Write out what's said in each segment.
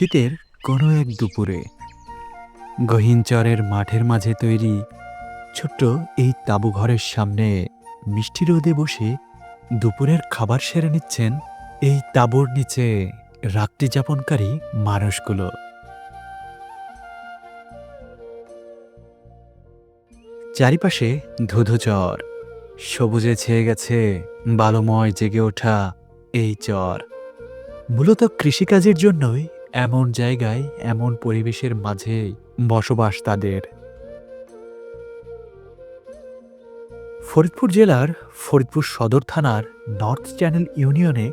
শীতের কোনো এক দুপুরে গহীনচরের মাঠের মাঝে তৈরি ছোট্ট এই তাঁবু ঘরের সামনে মিষ্টি রোদে বসে দুপুরের খাবার সেরে নিচ্ছেন এই তাঁবুর নিচে রাত্রি যাপনকারী মানুষগুলো। চারিপাশে ধুধু চর, সবুজে ছেয়ে গেছে বালুময় জেগে ওঠা এই চর। মূলত কৃষিকাজের জন্যই এমন জায়গায়, এমন পরিবেশের মাঝে বসবাস তাদের। ফরিদপুর জেলার ফরিদপুর সদর থানার নর্থ চ্যানেল ইউনিয়নে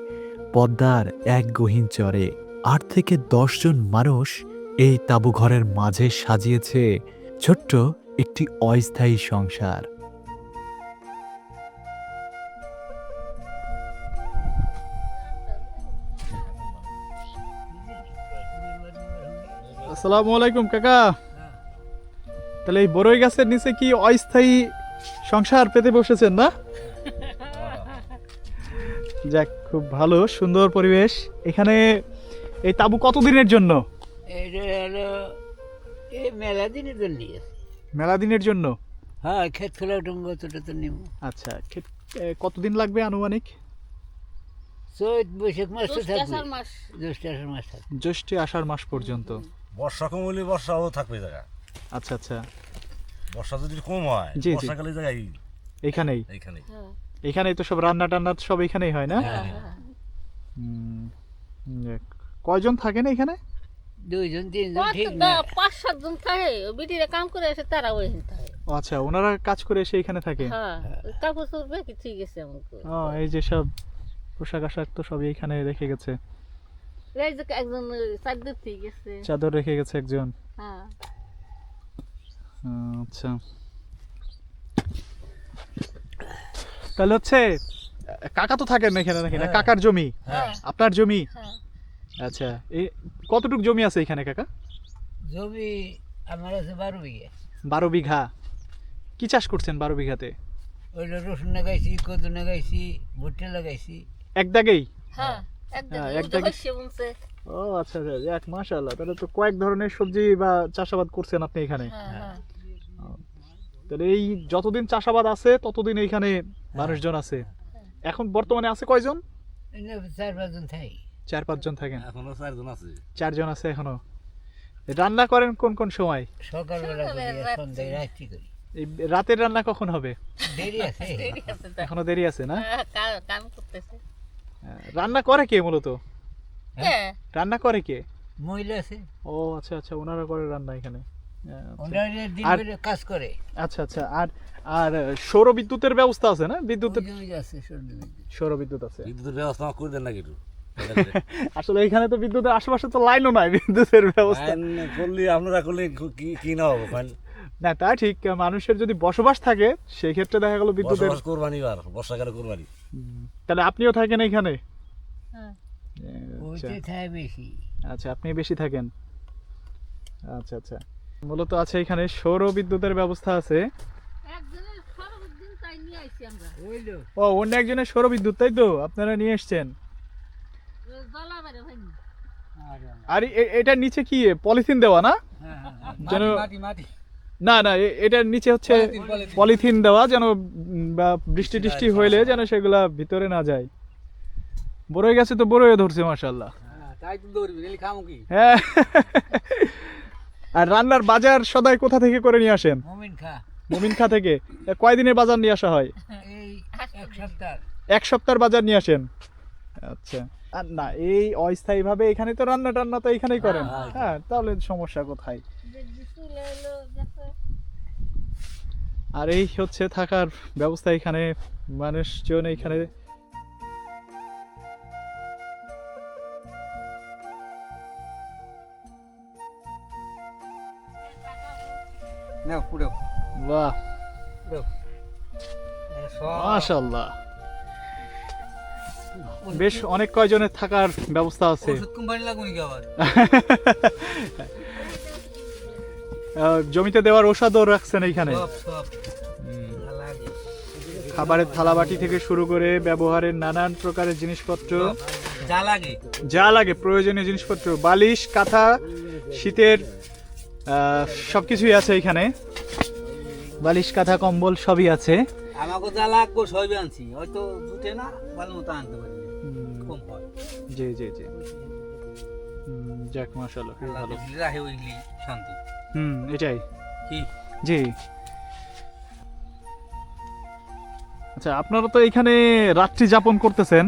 পদ্মার এক গহীন চরে আট থেকে জন মানুষ এই তাঁবুঘরের মাঝে সাজিয়েছে ছোট্ট একটি অস্থায়ী সংসার। আসসালামু আলাইকুম কাকা। তাহলে এই বড়ই গাছের নিচে কি অস্থায়ী সংসার পেতে বসেছেন না? যাক খুব ভালো সুন্দর পরিবেশ। এখানে এই তাবু কতদিনের জন্য? মেলা দিনের জন্য মেলা দিনের জন্য? হ্যাঁ ক্ষেত খোলা ডুঙ্গ তো নিব আচ্ছা ক্ষে- এ, কতদিন লাগবে আনুমানিক? চৈত বৈশাখ মাস থাকবে। জ্যৈষ্ঠ আষাঢ় মাস জ্যৈষ্ঠে আষাঢ় মাস পর্যন্ত। বর্ষা কম হলে বর্ষাও থাকবে জায়গা আচ্ছা আচ্ছা। বর্ষা যদি কম হয় জি, জি। বর্ষাকালে জায়গায় এখানেই এইখানে হ্যাঁ। এখানেই তো সব রান্না টান্না সব এখানেই হয় না? হ্যাঁ, হুম, যাক। কয়জন থাকেন এখানে দুইজন তিনজন কত ঠিক না। দা- পাঁচ সাত জন থাকে। বিটিরা কাম করে এসে তারা ওই থাকে। ও আচ্ছা ওনারা কাজ করে এসে এখানে থাকে? হ্যাঁ ওই কাপড় চোপড় কি ঠিক আছে আমাকে ও এই যে সব পোশাক আশাক তো সবই এখানে রেখে গেছে। একজন চাকরি ঠিক আছে চাদর রেখে গেছে একজন। হ্যাঁ। আচ্ছা। তাহলে হচ্ছে কাকা তো থাকেন এখানে নাকি না কাকার জমি। হ্যাঁ। আপনার জমি? হ্যাঁ। আচ্ছা এই কতটুকু জমি আছে এখানে কাকা? জমি আমার আছে বারো বিঘে। বারো বিঘা। কি চাষ করছেন বারো বিঘাতে? ওইটা রসুন লাগাইছি কদু লাগাইছি ভুট্টা লাগাইছি। এক দাগেই? হ্যাঁ। হ্যাঁ, ও আচ্ছা আচ্ছা যাক মাশাআল্লাহ। তাহলে তো কয়েক ধরনের সবজি বা চাষাবাদ করছেন আপনি এখানে। হ্যাঁ হ্যাঁ। তাহলে এই যতদিন চাষাবাদ আছে ততদিন এইখানে মানুষজন আছে। এখন বর্তমানে আছে কয়জন? চার পাঁচজন থাই চার পাঁচজন থাকেন। এখনও চারজন আছে। চারজন আছে এখনও। রান্না করেন কোন কোন সময়? সকালবেলা রাত্রে। সন্ধ্যায় রাত্রি করি। এই রাতের রান্না কখন হবে? দেরি আছে। ঠিক আছে তা। এখনও দেরি আছে না? কাম করতেছে। রান্না করে কে মূলত? হ্যাঁ রান্না করে কে? মহিলা আছে। ও আচ্ছা আচ্ছা ওনারা করে রান্না এখানে। আচ্ছা। কাজ করে। আচ্ছা আচ্ছা আর আর সৌর বিদ্যুতের ব্যবস্থা আছে না বিদ্যুতের? সৌর বিদ্যুৎ আছে বিদ্যুতের ব্যবস্থা করে দেন না কিছু আসলে এখানে তো বিদ্যুতের আশেপাশে তো লাইনও নাই বিদ্যুতের ব্যবস্থা। করলে আপনারা করলে কি কি না হবে না তা ঠিক মানুষের যদি বসবাস থাকে সেই ক্ষেত্রে দেখা গেল বিদ্যুতের করবানি আর বর্ষাকালে করবানি। তাহলে আপনিও থাকেন এখানে হ্যাঁ। আচ্ছা। আচ্ছা আপনি বেশি থাকেন? আচ্ছা আচ্ছা। মূলত আছে এখানে সৌর বিদ্যুতের ব্যবস্থা আছে। একজনের সর্বদিন তাই নিয়ে আইছি আমরা। ওইলো ও অন্য একজনের সৌর বিদ্যুৎ তাই তো? আপনারা নিয়ে এসছেন। জলা বেড়ে হয়নি আর এ- এটার নিচে কি পলিথিন দেওয়া না? হ্যাঁ হ্যাঁ যেন মাটি মাটি। না না এ- এটার নিচে হচ্ছে পলিথিন দেওয়া যেন বা বৃষ্টি টিষ্টি হইলে যেন সেগুলা ভিতরে না যায়। বড়ই গেছে তো বড়ই ধরছে মাশাল্লাহ তাই তো দৌড়বি নাহলে খামো কি? হ্যাঁ। আর রান্নার বাজার সদাই কোথা থেকে করে নিয়ে আসেন? মমিন খা। থেকে? কয়দিনের বাজার নিয়ে আসা হয়? এক সপ্তাহ সপ্তাহের বাজার নিয়ে আসেন? আচ্ছা। আর না এই অস্থায়ী ভাবে এখানে তো রান্না টান্না তো এখানেই করেন। হ্যাঁ তাহলে সমস্যা কোথায়? আর এই হচ্ছে থাকার ব্যবস্থা এখানে মানুষজন এখানে। বাহ। মাশাল্লাহ বেশ অনেক কয়জনের থাকার ব্যবস্থা আছে। জমিতে দেওয়ার ওষুধও রাখছেন এইখানে। খাবারের থালাবাটি থেকে শুরু করে ব্যবহারের নানান প্রকারের জিনিসপত্র। যা লাগে। যা লাগে প্রয়োজনীয় জিনিসপত্র বালিশ কাঁথা শীতের আহ, সবকিছুই আছে এখানে। বালিশ কাঁথা কম্বল সবই আছে। আমাকে যা লাগবো সবই আনছি। হয়তো জুটে না ভালো মতো আনতে পারি। কম হয়। জি জি জি। যাক মাশাআল্লাহ খুব ভালো। রাহে ওইলি শান্তি। হুম এটাই। কি? জি। আচ্ছা আপনারা তো এখানে রাত্রি যাপন করতেছেন।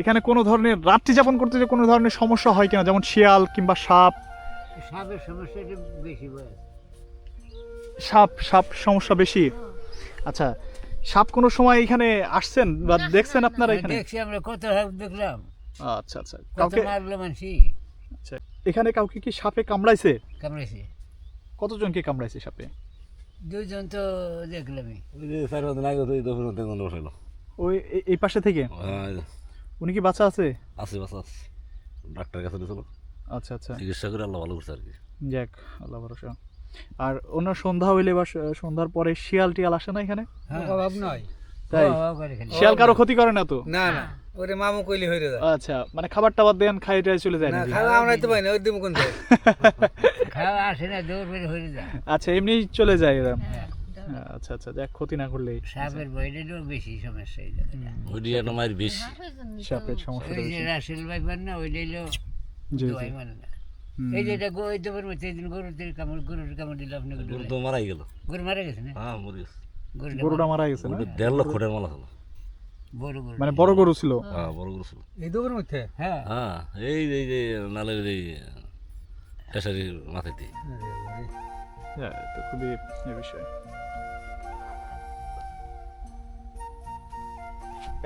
এখানে কোনো ধরনের রাত্রি যাপন করতে যে কোনো ধরনের সমস্যা হয় কিনা? যেমন শিয়াল কিংবা সাপ? সাপের সমস্যাটা বেশি সাপ সাপ সমস্যা বেশি? আচ্ছা সাপ কোনো সময় এখানে আসছেন বা দেখছেন আপনারা এখানে? দেখছি আমরা কত সাপ দেখলাম। আচ্ছা আচ্ছা কাউকে মারলো মানসি আচ্ছা এখানে কাউকে কি সাপে কামড়াইছে? কামড়েছে কতজনকে কামড়াইছে সাপে? দুইজন তো দেখলামই। ওই যে চার পাঁচ দিন আগে তো এই দোকানে বসাইলো। ওই এ- এই পাশে থেকে? হ্যাঁ, উনি কি বাচ্চা আছে? আছে বাস আছে। ডাক্তার কাছে নিয়েছিল আচ্ছা আচ্ছা। চিকিৎসা করে আল্লাহ ভালো করছে আর কি। যাক আল্লাহ ভরসা। আর অন্য সন্ধ্যা হইলে বা স- সন্ধ্যার পরে শিয়াল টিয়াল আসে না এখানে? অভাব নয়। তাই? করে শিয়াল কারও ক্ষতি করে না তো? না না। ওরে মামু কইলি হইরে যায়। আচ্ছা মানে খাবার টাবার দেন খাই টাই চলে যায় না খাওয়া আমরা তো পাই না ওর দিমু কোন যায় খাওয়া আসে না দৌড় বেড়ে হয়ে যায়। আচ্ছা এমনি চলে যায় এরা হ্যাঁ, আচ্ছা আচ্ছা যাক ক্ষতি না করলেই। সাপের বেশি সমস্যা এই ওই বেশি। সাপের সমস্যাটা ওই যে রাসেল ভাইবার না ওইটা হলো জি জি। মানে এই যে এটা গো এই দেবার মধ্যে একদিন গরুদের কামড় গরুর কামড় দিল আপনাকে গরু তো মারাই গেল। গরু মারা গেছে না? হ্যাঁ মরে গেছে। গরুটা মারা গেছে না? দেড় লক্ষ টাকা মালা গরু। মানে বড় গরু ছিল? হ্যাঁ বড় গরু ছিল। এই দুপুর মধ্যে? হ্যাঁ। হ্যাঁ এই যে এই যে নালের এই টেসারির মাথায় দিয়ে। হ্যাঁ তো খুবই বিষয়।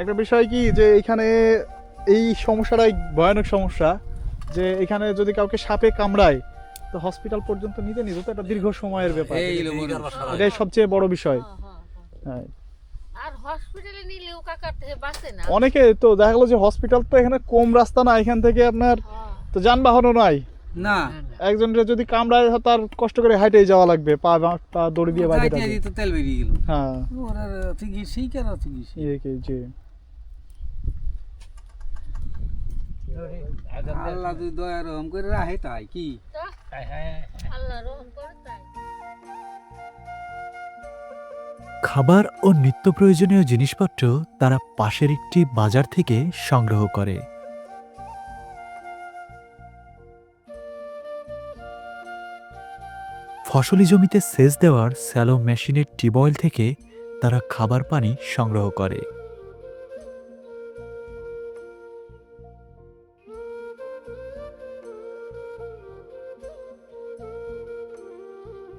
একটা বিষয় কি যে এখানে এই সমস্যাটাই ভয়ানক সমস্যা যে এখানে যদি কাউকে সাপে কামড়ায় তো হসপিটাল পর্যন্ত নিতে নিতে তো একটা দীর্ঘ সময়ের ব্যাপার। হলো এটাই সবচেয়ে বড় বিষয়। হ্যাঁ, হ্যাঁ, হ্যাঁ। হ্যাঁ আর হসপিটালে নিলেও কাকার থেকে বাঁচে না। অনেকে তো দেখা গেলো যে হসপিটাল তো এখানে কম রাস্তা না এখান থেকে আপনার হ্যাঁ। তো যানবাহনও নাই। না। একজনের যদি কামড়ায় তার কষ্ট করে হাইটেই যাওয়া লাগবে পা পা দড়ি দিয়ে তেল বেরিয়ে গেল। হ্যাঁ। ওর কেন কি আল্লাহ দয়া রহম করে রাহে তাই কি? আল্লাহ রহম করে তাই। খাবার ও নিত্য প্রয়োজনীয় জিনিসপত্র তারা পাশের একটি বাজার থেকে সংগ্রহ করে। ফসলি জমিতে সেচ দেওয়ার স্যালো মেশিনের টিউবওয়েল থেকে তারা খাবার পানি সংগ্রহ করে।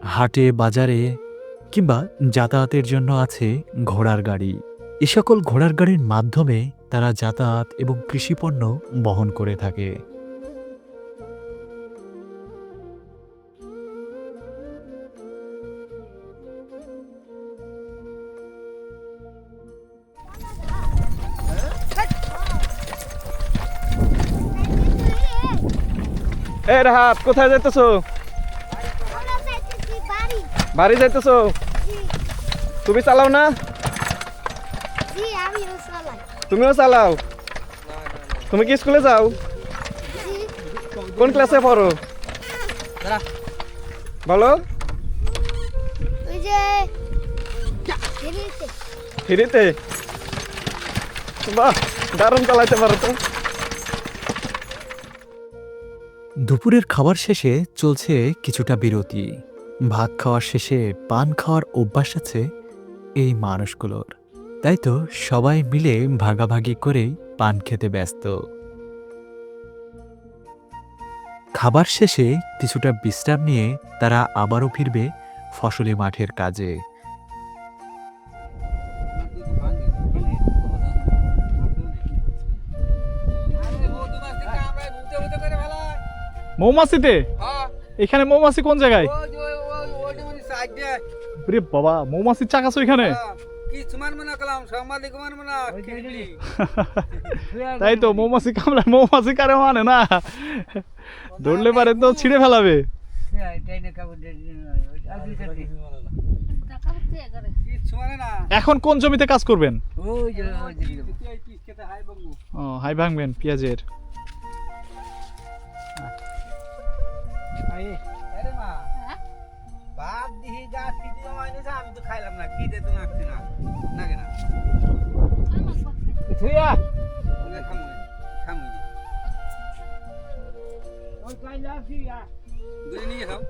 হাটে, বাজারে কিংবা যাতায়াতের জন্য আছে ঘোড়ার গাড়ি। এ সকল ঘোড়ার গাড়ির মাধ্যমে তারা যাতায়াত এবং কৃষিপণ্য বহন করে থাকে। এ রাহাত, কোথায় যাইতেছো? বাড়ি যাইতেছো? তুমি চালাও না? তুমিও চালাও? তুমি কি স্কুলে যাও? কোন ক্লাসে পড়ো? বলো। ফিরিতে? বাহ দারুণ চালাইতে পারো তো। দুপুরের খাবার শেষে চলছে কিছুটা বিরতি। ভাত খাওয়ার শেষে পান খাওয়ার অভ্যাস আছে এই মানুষগুলোর। তাই তো সবাই মিলে ভাগাভাগি করেই পান খেতে ব্যস্ত। খাবার শেষে কিছুটা বিশ্রাম নিয়ে তারা আবারও ফিরবে ফসলি মাঠের কাজে। মৌমাছিতে? এখানে মৌমাছি কোন জায়গায়? রে বাবা মৌমাছির চাক আছে ওইখানে তাই তো মৌমাছি কামড়া মৌমাছি কারে মানে না ধরলে পারে তো ছিঁড়ে ফেলাবে এখন কোন জমিতে কাজ করবেন ও হাই ভাঙবেন পেঁয়াজের গাছ আমি তো খাইলাম না কি তো নাকছি না নাগে না। থুইয়া ওলে খামু খামু ওই কাইলা ফিয়া দুই নিয়ে খাও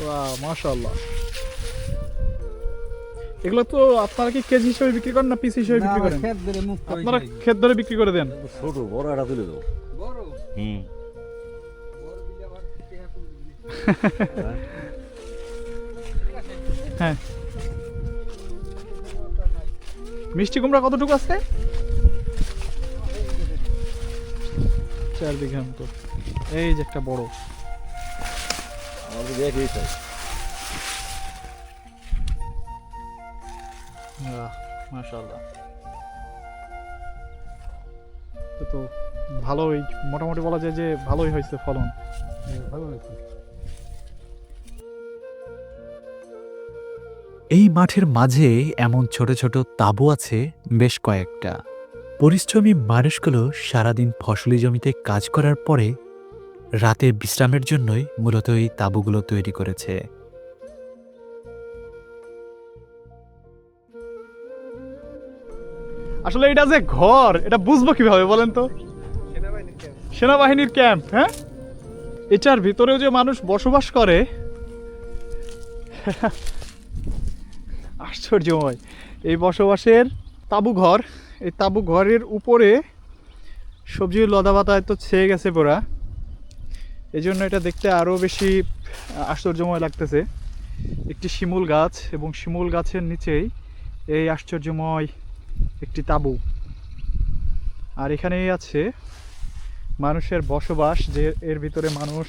বাহ মাশাআল্লাহ। এগুলো তো আপনারা কি কেজি হিসেবে বিক্রি করেন না পিস হিসেবে বিক্রি করেন? আপনারা ক্ষেত ধরে বিক্রি করে দেন। ছোট বড় একটা তুলে দেবো বড়? হুম। হ্যাঁ। মিষ্টি কুমড়া কতটুকু আছে চার বিঘা মতো এই যে একটা বড়। তো ভালোই, মোটামুটি বলা যায় যে ভালোই হয়েছে ফলন। ভালো হয়েছে। এই মাঠের মাঝে এমন ছোট ছোট তাঁবু আছে বেশ কয়েকটা। পরিশ্রমী মানুষগুলো সারাদিন ফসলি জমিতে কাজ করার পরে রাতে বিশ্রামের জন্যই মূলত এই তাঁবুগুলো তৈরি করেছে। আসলে এটা যে ঘর, এটা বুঝব কীভাবে বলেন তো? সেনাবাহিনীর ক্যাম্প হ্যাঁ? এটার ভিতরেও যে মানুষ বসবাস করে আশ্চর্যময় এই বসবাসের তাঁবু ঘর, এই তাঁবু ঘরের উপরে সবজির লদা পাতায় তো ছেয়ে গেছে পোড়া। এই জন্য এটা দেখতে আরও বেশি আশ্চর্যময় লাগতেছে। একটি শিমুল গাছ এবং শিমুল গাছের নিচেই এই আশ্চর্যময় একটি তাঁবু। আর এখানেই আছে মানুষের বসবাস, যে এর ভিতরে মানুষ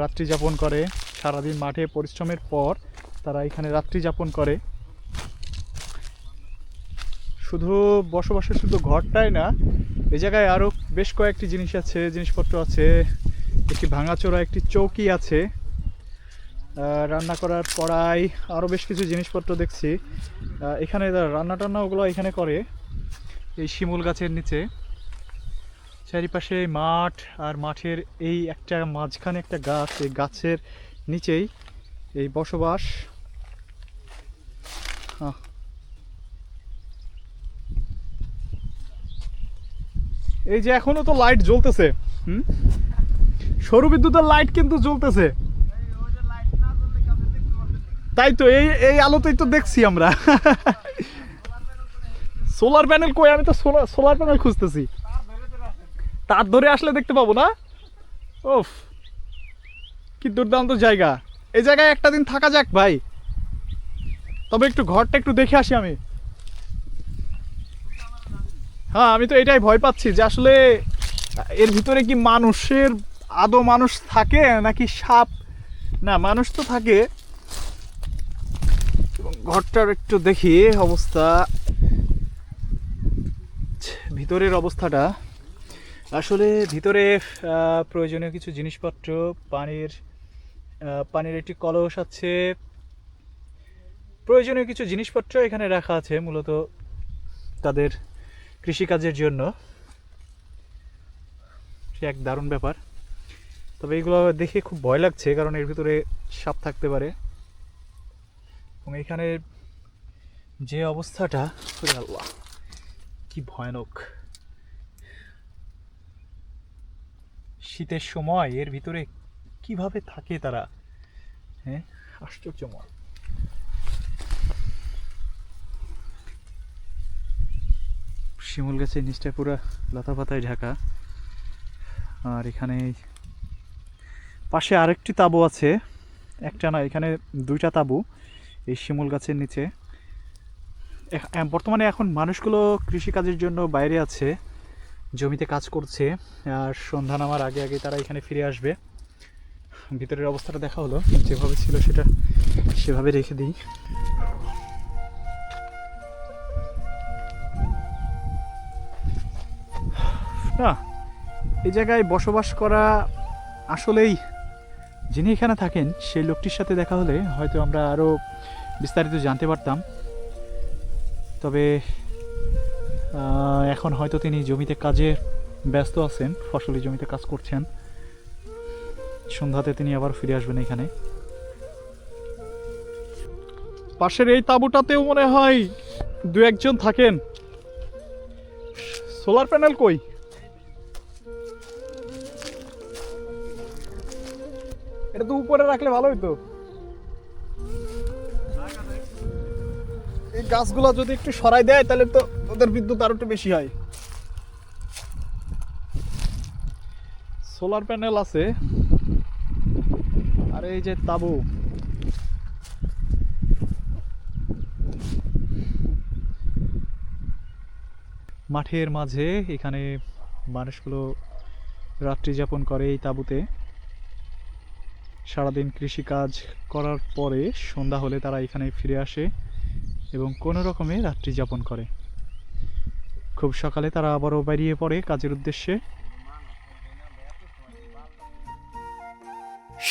রাত্রি যাপন করে, সারাদিন মাঠে পরিশ্রমের পর তারা এখানে রাত্রি যাপন করে। শুধু বসবাসের শুধু ঘরটাই না এই জায়গায় আরও বেশ কয়েকটি জিনিস আছে, জিনিসপত্র আছে, একটি ভাঙাচোরা, একটি চৌকি আছে রান্না করার পড়াই আরও বেশ কিছু জিনিসপত্র দেখছি। এখানে রান্না টান্না ওগুলো এখানে করে, এই শিমুল গাছের নিচে। চারিপাশে মাঠ আর মাঠের এই একটা মাঝখানে একটা গাছ, এই গাছের নিচেই এই বসবাস। এই যে এখনও তো লাইট জ্বলতেছে। হুম? সৌর বিদ্যুতের লাইট কিন্তু জ্বলতেছে। তাই তো, এই এই আলোতেই তো দেখছি আমরা। সোলার প্যানেল কই? আমি তো সোলার সোলার প্যানেল খুঁজতেছি। তার ধরে আসলে দেখতে পাবো না? ওফ কি দুর্দান্ত জায়গা। এই জায়গায় একটা দিন থাকা যাক ভাই। তবে একটু ঘরটা একটু দেখে আসি আমি। হ্যাঁ আমি তো এটাই ভয় পাচ্ছি যে আসলে এর ভিতরে কি মানুষের আদৌ মানুষ থাকে নাকি সাপ? না, মানুষ তো থাকে। ঘরটার একটু দেখি অবস্থা। ভিতরের অবস্থাটা। আসলে ভিতরে প্রয়োজনীয় কিছু জিনিসপত্র, পানির পানির একটি কলস আছে। প্রয়োজনীয় কিছু জিনিসপত্র এখানে রাখা আছে, মূলত তাদের কৃষিকাজের জন্য। সে এক দারুণ ব্যাপার। তবে এগুলো দেখে খুব ভয় লাগছে, কারণ এর ভিতরে সাপ থাকতে পারে। এবং এখানে যে অবস্থাটা আল্লাহ, কি ভয়ানক। শীতের সময় এর ভিতরে কীভাবে থাকে তারা? হ্যাঁ আশ্চর্যময় শিমুল গাছের নিচটা পুরো লতা পাতায় ঢাকা। আর এখানে পাশে আরেকটি তাঁবু আছে, একটা না, এখানে দুইটা তাঁবু, এই শিমুল গাছের নিচে। বর্তমানে এখন মানুষগুলো কৃষিকাজের জন্য বাইরে আছে, জমিতে কাজ করছে, আর সন্ধ্যা নামার আগে আগে তারা এখানে ফিরে আসবে। ভিতরের অবস্থাটা দেখা হলো, যেভাবে ছিল সেটা সেভাবে রেখে দিই। না, এই জায়গায় বসবাস করা আসলেই যিনি এখানে থাকেন, সেই লোকটির সাথে দেখা হলে হয়তো আমরা আরও বিস্তারিত জানতে পারতাম। তবে এখন হয়তো তিনি জমিতে কাজে ব্যস্ত আছেন, ফসলি জমিতে কাজ করছেন। সন্ধ্যাতে তিনি আবার ফিরে আসবেন এখানে। পাশের এই তাঁবুটাতেও মনে হয় দু একজন থাকেন। সোলার প্যানেল কই? এটা তো উপরে রাখলে ভালো হতো এই গাছগুলো যদি একটু সরাই দেয় তাহলে তো ওদের বিদ্যুৎ আরও একটু বেশি হয়। সোলার প্যানেল আছে। আর এই যে তাবু। মাঠের মাঝে এখানে মানুষগুলো রাত্রি যাপন করে এই তাঁবুতে। সারাদিন কৃষিকাজ করার পরে সন্ধ্যা হলে তারা এখানে ফিরে আসে এবং কোনো রকমে রাত্রি যাপন করে। খুব সকালে তারা আবারও বেরিয়ে পড়ে কাজের উদ্দেশ্যে।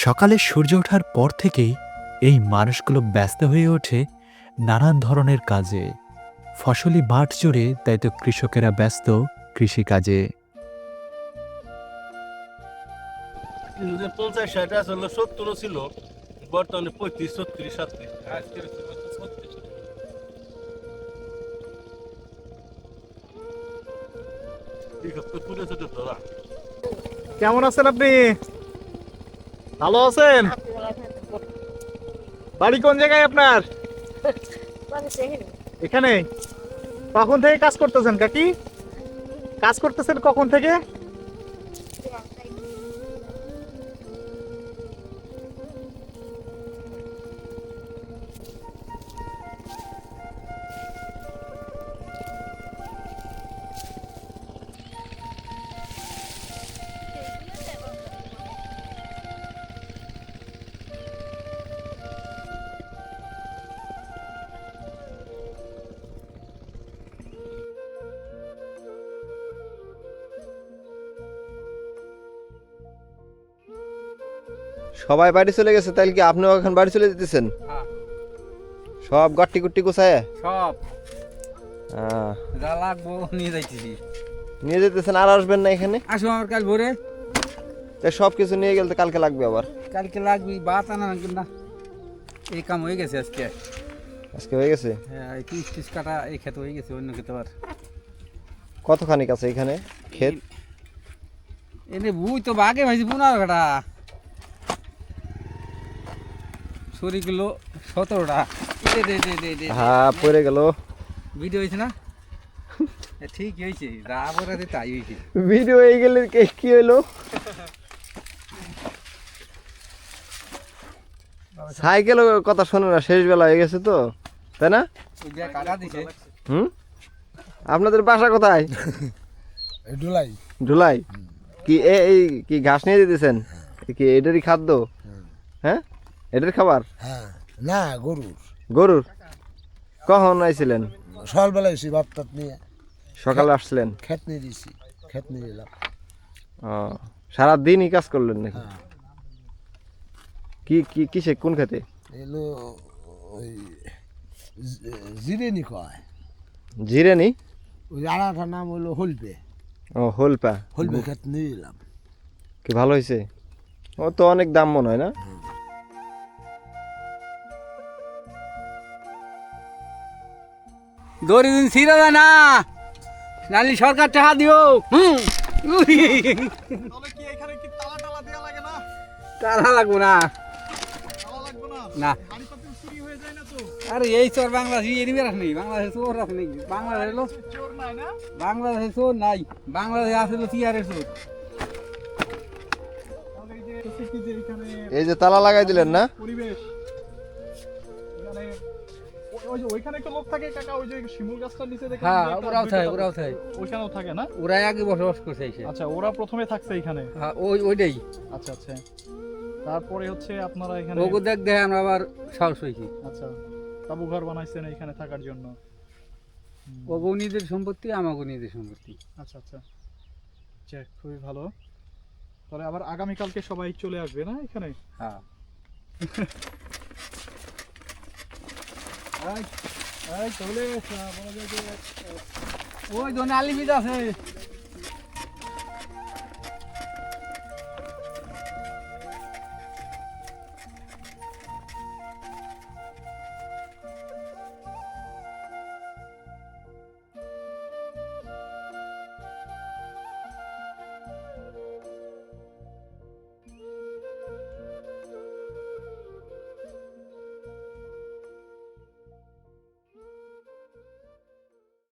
সকালে সূর্য ওঠার পর থেকেই এই মানুষগুলো ব্যস্ত হয়ে ওঠে নানান ধরনের কাজে। ফসলি মাঠ জুড়ে তাই তো কৃষকেরা ব্যস্ত কৃষিকাজে। পঞ্চাশ ষাট আসলে সত্তরও ছিল, বর্তমানে পঁয়ত্রিশ, ছত্রিশ, সাতত্রিশ। কেমন আছেন আপনি? ভালো আছেন? বাড়ি কোন জায়গায় আপনার? এখানে? কখন থেকে কাজ করতেছেন কাকি? কাজ করতেছেন কখন থেকে? সবাই বাড়ি চলে গেছে তাহলে কি আপনিও এখন বাড়ি চলে যেতেছেন? হ্যাঁ। সব গাট্টি কুট্টি কোথায় সব। যা লাগবো নিয়ে যাইতেছি। নিয়ে যেতেছেন আর আসবেন না এখানে? আসো আমার কাল ভোরে। তাই সব কিছু নিয়ে গেলে তো কালকে লাগবে আবার। কালকে লাগবি বাত আনা না। এই কাম হয়ে গেছে আজকে। আজকে হয়ে গেছে? হ্যাঁ এই পিস টিস কাটা এই খেতে হয়ে গেছে অন্য খেতে আর কতখানি আছে এখানে ক্ষেত? এনে বুই তো বাগে ভাইছি পনেরো কাটা। কিলো সতেরোটা। দে দে দে দে দে হ্যাঁ পড়ে গেল। ভিডিও হয়েছে না? এ, ঠিকই হয়েছে যা তাই হয়েছে। ভিডিও হয়ে গেলে কে- কি হইল? সাইকেল কথা শোনে না শেষ বেলা হয়ে গেছে তো তাই না? হুম? আপনাদের বাসা কোথায়? ডুলাই ঢুলাই। কি এ- এই কি ঘাস নিয়ে দিতেছেন কি এটারই খাদ্য? হ্যাঁ? এটার খাবার? হ্যাঁ। না গরুর। গরুর? কখন আইছিলেন? সকালবেলা এসে বাপ টাপ নিয়ে। সকালে আসছিলেন? খেত নিয়ে দিয়েছি খেত নিয়ে এলাম ও সারাদিনই কাজ করলেন নাকি? হ্যাঁ। কি কি কিসে কোন খেতে? এলো ওই জিরেনি কয় জিরেনি? ওই আনাটার নাম হলো হলবে। ও হোলপা। হলবে খেত নিয়ে এলাম কি ভালো হয়েছে ও তো অনেক দাম মনে হয় না? দড়ি দিন ছিঁড়ে যায় না। নালি সরকার টাকা দিও। হুম। উই। তাহলে কি এখানে কি তালা লাগবো না। না। না গাড়ি পাতি চুরি হয়ে যায় না তো আরে এই চোর বাংলাদেশ এনিমের আছে নেই? বাংলাদেশে চোর আছে নেই। বাংলাদেশ না বাংলাদেশে চোর নাই। বাংলাদেশে আছে হলো সিয়ারের চোর। এই যে তালা লাগাই দিলেন না? পরিবেশ। ওই- ওই যে ওইখানে একটা লোক থাকে কাকা ওই যে শিমুল গাছটার নিচে দেখে হ্যাঁ ওরাও থাকে ওরাও থাকে। ওইখানেও থাকে না? ওরা আগে বসবাস করছে এসে আচ্ছা ওরা প্রথমে থাকছে এখানে হ্যাঁ ওই ওইটাই। আচ্ছা আচ্ছা। তারপরে হচ্ছে আপনারা এখানে ওগো দেখ দেখে আমরা আবার সাহস হয়েছি আচ্ছা তাবু ঘর বানাইছেন এখানে থাকার জন্য। ওগো নিজের সম্পত্তি আমাগো নিজের সম্পত্তি। আচ্ছা আচ্ছা। যাক খুবই ভালো। তাহলে আবার আগামীকালকে সবাই চলে আসবে না এখানে? হ্যাঁ এই, এই তাহলে আহ, বলা যায় যে ওই দোনালি বিদ আছে।